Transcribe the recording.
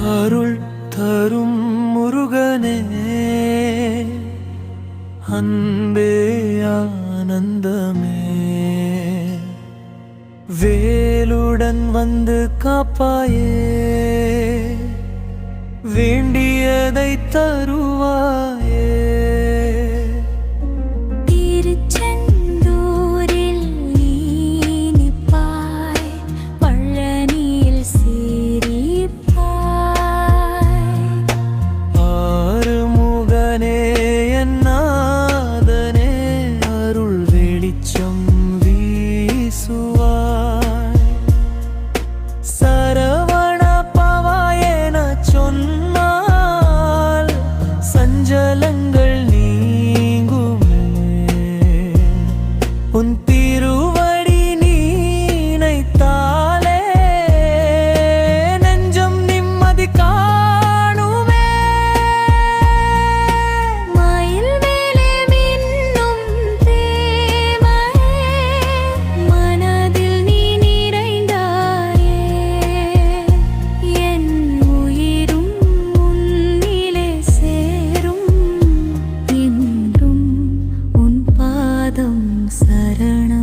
அருள் தரும் முருகனே அன்பே ஆனந்தமே. வேலுடன் வந்து காப்பாயே வேண்டியதை தருவாயே. அஞ்சலங்கள் நீங்குமே. உன் ശരണം